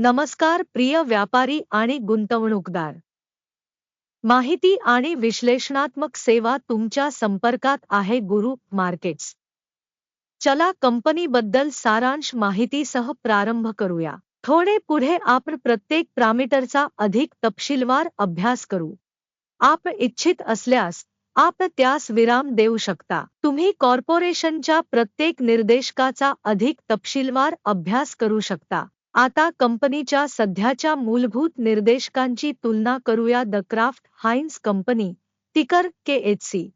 नमस्कार प्रिय व्यापारी आणि गुंतवणूकदार. माहिती आणि विश्लेषणात्मक सेवा तुमच्या संपर्कात आहे गुरु मार्केट्स. चला कंपनीबद्दल सारांश माहितीसह प्रारंभ करूया. थोडे पुढे आपण प्रत्येक प्रामीटरचा अधिक तपशीलवार अभ्यास करू. आप इच्छित असल्यास आप त्यास विराम देऊ शकता. तुम्ही कॉर्पोरेशनच्या प्रत्येक निर्देशकाचा अधिक तपशीलवार अभ्यास करू शकता. आता कंपनीच्या सध्याच्या मूलभूत निर्देशकांची तुलना करूया द क्राफ्ट हाइन्स कंपनी टिकर के एच सी.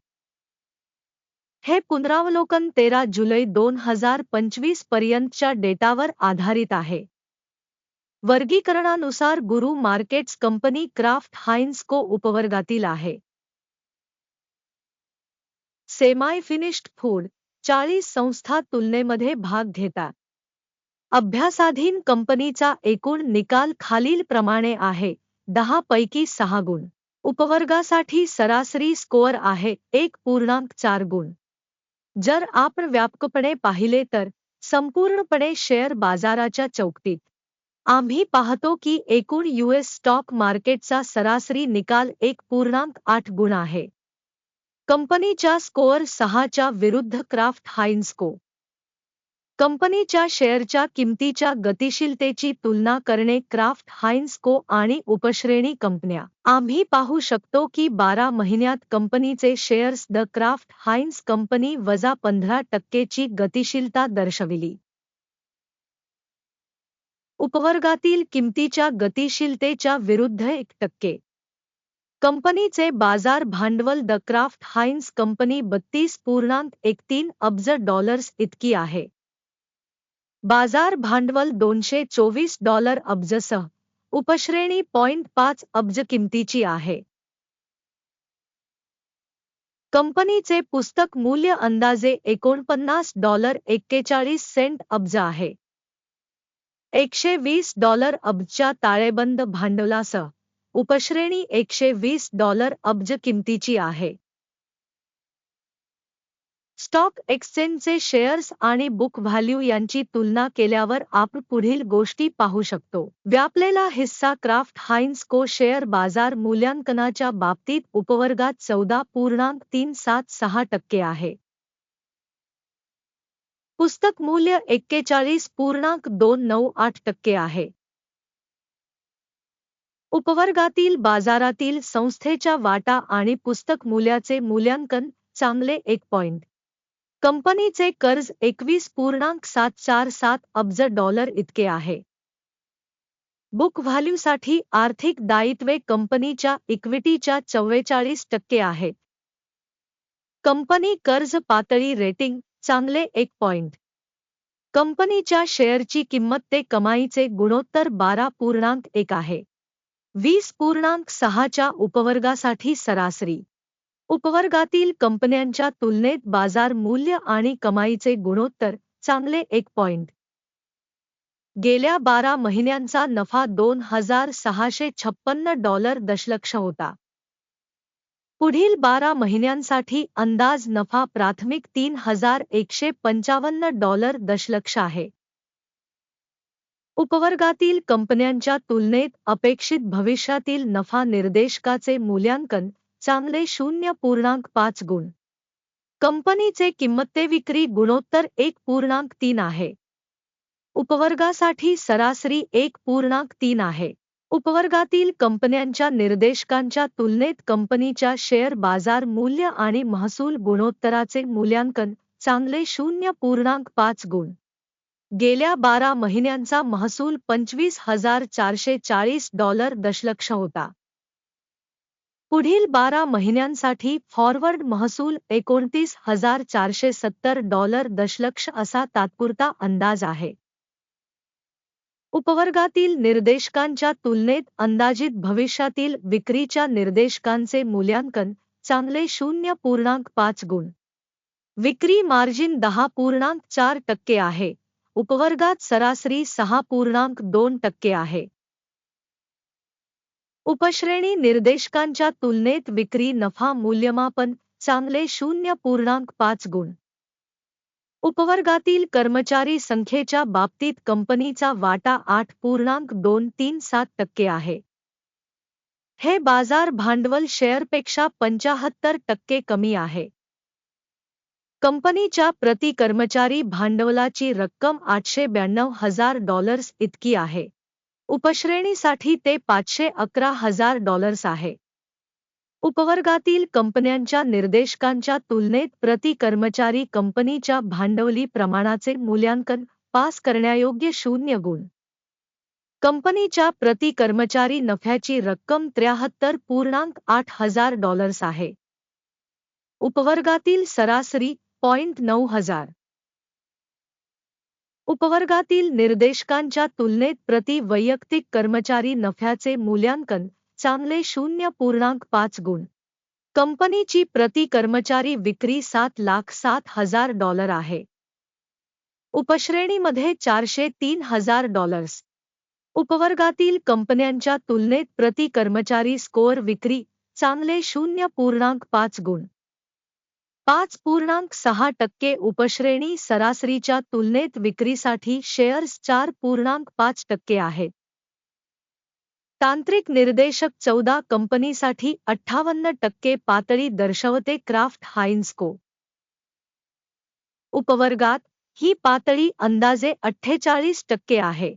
हे पुनरावलोकन तेरा जुलै दोन हजार पंचवीस पर्यंतच्या डेटावर आधारित आहे. वर्गीकरणानुसार गुरु मार्केट्स कंपनी क्राफ्ट हाइन्स को उपवर्गातील आहे. सेमाय फिनिश्ड फूड चाळीस संस्था तुलनेमध्ये भाग घेतात. अभ्यासाधीन कंपनीचा एकूण निकाल खालीलप्रमाणे आहे. दहा पैकी सहा गुण. उपवर्गासाठी सरासरी स्कोअर आहे एक पूर्णांक चार गुण. जर आपण व्यापकपणे पाहिले तर संपूर्णपणे शेअर बाजाराच्या चौकटीत. आम्ही पाहतो की एकूण यूएस स्टॉक मार्केटचा सरासरी निकाल एक पूर्णांक आठ गुण आहे. कंपनीच्या स्कोअर सहाच्या विरुद्ध क्राफ्ट हाइन्स्को. कंपनीच्या शेअरच्या किमतीच्या गतिशीलतेची तुलना करणे क्राफ्ट हाइन्स्को आणि उपश्रेणी कंपन्या. आम्ही पाहू शकतो की बारा महिन्यात कंपनीचे shares the Kraft Heinz company वजा पंधरा टक्केची गतिशीलता दर्शविली. उपवर्गातील किमतीच्या गतिशीलतेच्या विरुद्ध एक टक्के. कंपनीचे बाजार भांडवल द क्राफ्ट हाइन्स कंपनी बत्तीस पूर्णांक एक तीन अब्ज डॉलर्स इतकी आहे. बाजार भांडवल दोनशे चोवीस डॉलर अब्जसह. उपश्रेणी पॉइंट पाच अब्ज किमतीची आहे. कंपनीचे पुस्तक मूल्य अंदाजे एकोणपन्नास डॉलर एक्केचाळीस सेंट अब्ज आहे. एकशे वीस डॉलर अब्जच्या ताळेबंद भांडवलासह. उपश्रेणी एकशे वीस डॉलर अब्ज किमतीची आहे. स्टॉक एक्सचेंजचे शेअर्स आणि बुक व्हॅल्यू यांची तुलना केल्यावर आपण पुढील गोष्टी पाहू शकतो. व्यापलेला हिस्सा क्राफ्ट हाइन्स को शेअर बाजार मूल्यांकनाच्या बाबतीत उपवर्गात चौदा पूर्णांक तीन सात सहा टक्के आहे. पुस्तक मूल्य एक्केचाळीस पूर्णांक दोन नऊ आठ टक्के आहे. उपवर्गातील बाजारातील संस्थेच्या वाटा आणि पुस्तक मूल्याचे मूल्यांकन चांगले एक पॉइंट. कंपनीचे कर्ज एकवीस पूर्णांक सात चार सात अब्ज डॉलर इतके आहे. बुक व्हॅल्यूसाठी आर्थिक दायित्वे कंपनीच्या इक्विटीच्या चव्वेचाळीस टक्के आहेत कंपनी कर्ज पातळी रेटिंग चांगले एक पॉइंट. कंपनीच्या शेअरची किंमत ते कमाईचे गुणोत्तर बारा पूर्णांक एक आहे. वीस पूर्णांक सहाच्या उपवर्गासाठी सरासरी. उपवर्गातील कंपन्यांच्या तुलनेत बाजार मूल्य आणि कमाईचे गुणोत्तर चांगले एक पॉइंट गेल्या बारा महिन्यांचा नफा दोन हजार सहाशे छप्पन्न डॉलर दशलक्ष होता. पुढील बारा महिन्यांसाठी अंदाज नफा प्राथमिक तीन हजार एकशे पंचावन्न डॉलर दशलक्ष आहे. उपवर्गातील कंपन्यांच्या तुलनेत अपेक्षित भविष्यातील नफा निर्देशकाचे मूल्यांकन चांगले शून्य पूर्णांक पाच गुण. कंपनीचे किंमते विक्री गुणोत्तर एक पूर्णांक तीन आहे. उपवर्गासाठी सरासरी एक पूर्णांक तीन आहे. उपवर्गातील कंपन्यांच्या निर्देशकांच्या तुलनेत कंपनीच्या शेअर बाजार मूल्य आणि महसूल गुणोत्तराचे मूल्यांकन चांगले शून्य पूर्णांक पाच गुण. गेल्या बारा महिन्यांचा महसूल पंचवीस हजार चारशे चाळीस डॉलर दशलक्ष होता. पुढील बारा महिन्यांसाठी फॉरवर्ड महसूल एकोणतीस हज़ार चारशे सत्तर डॉलर दशलक्ष असा तात्पुरता अंदाज आहे. उपवर्गातील निर्देशकांच्या तुलनेत अंदाजित भविष्यातील विक्रीच्या निर्देशकांचे मूल्यांकन चांगले शून्य पूर्णांक पाच गुण. विक्री मार्जिन दहा पूर्णांक चार टक्के आहे. उपवर्गात सरासरी सहा पूर्णांक दोन टक्के आहे. उपश्रेणी निर्देशकांच्या तुलनेत विक्री नफा मूल्यमापन चांगले शून्य पूर्णांक पाच गुण. उपवर्गातील कर्मचारी संख्येच्या बाबतीत कंपनीचा वाटा आठ पूर्णांक दोन तीन सात टक्के आहे. हे बाजार भांडवल शेअरपेक्षा पंचाहत्तर टक्के कमी आहे. कंपनीच्या प्रति कर्मचारी भांडवलाची रक्कम आठशे ब्याण्णव हजार डॉलर्स इतकी आहे. उपश्रेणीसाठी ते पाचशे अकरा हजार डॉलर्स आहे. उपवर्गातील कंपन्यांच्या निर्देशकांच्या तुलनेत प्रति कर्मचारी कंपनीच्या भांडवली प्रमाणाचे मूल्यांकन पास करण्यायोग्य शून्य गुण. कंपनीच्या प्रति कर्मचारी नफ्याची रक्कम त्र्याहत्तर पूर्णांक आठ हजार डॉलर्स आहे. उपवर्गातील सरासरी पॉइंट नऊ हजार. उपवर्गातील निर्देशकांच्या तुलनेत प्रति वैयक्तिक कर्मचारी नफ्याचे मूल्यांकन चांगले शून्य पूर्णांक पाच गुण. कंपनीची प्रति कर्मचारी विक्री सात लाख सात हजार डॉलर आहे. उपश्रेणीमध्ये चारशे तीन हजार डॉलर्स. उपवर्गातील कंपन्यांच्या तुलनेत प्रति कर्मचारी स्कोअर विक्री चांगले शून्य पूर्णांक पाच गुण. पाच पूर्णांक सहा टक्के उपश्रेणी सरासरीच्या तुलनेत विक्रीसाठी शेअर्स चार पूर्णांक पाच टक्के आहेत तांत्रिक निर्देशक चौदा कंपनीसाठी अठ्ठावन्न टक्के पातळी दर्शवते क्राफ्ट हाइन्स्को. उपवर्गात ही पातळी अंदाजे अठ्ठेचाळीस टक्के आहे.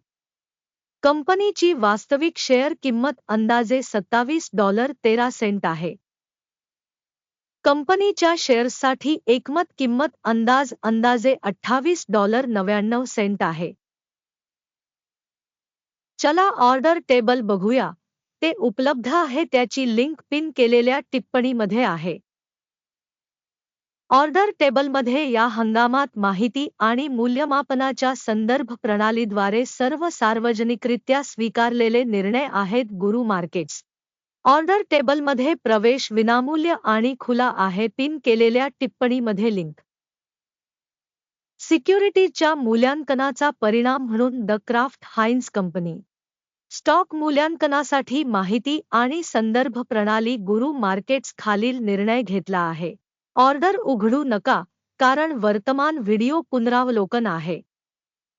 कंपनीची वास्तविक शेअर किंमत अंदाजे सत्तावीस डॉलर तेरा सेंट आहे. कंपनीच्या शेअर्ससाठी एकमत किंमत अंदाज अंदाजे अठ्ठावीस डॉलर नव्याण्णव सेंट आहे. चला ऑर्डर टेबल बघूया. ते उपलब्ध आहे त्याची लिंक पिन केलेल्या टिप्पणीमध्ये आहे. ऑर्डर टेबलमध्ये या हंगामात माहिती आणि मूल्यमापनाच्या संदर्भ प्रणालीद्वारे सर्व सार्वजनिकरित्या स्वीकारलेले निर्णय आहेत गुरु मार्केट्स. ऑर्डर टेबलमध्ये प्रवेश विनामूल्य आणि खुला आहे. पिन केलेल्या टिप्पणीमध्ये लिंक. सिक्युरिटीजच्या मूल्यांकनाचा परिणाम म्हणून the Kraft Heinz company. Stock मूल्यांकनासाठी माहिती आणि संदर्भ प्रणाली गुरु मार्केट्स खालील निर्णय घेतला आहे. ऑर्डर उघडू नका कारण वर्तमान व्हिडिओ पुनरावलोकन आहे.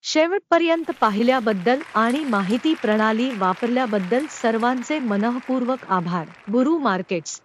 शेवटपर्यंत पाहिल्याबद्दल आणि माहिती प्रणाली वापरल्याबद्दल सर्वांचे मनःपूर्वक आभार. गुरु मार्केट्स.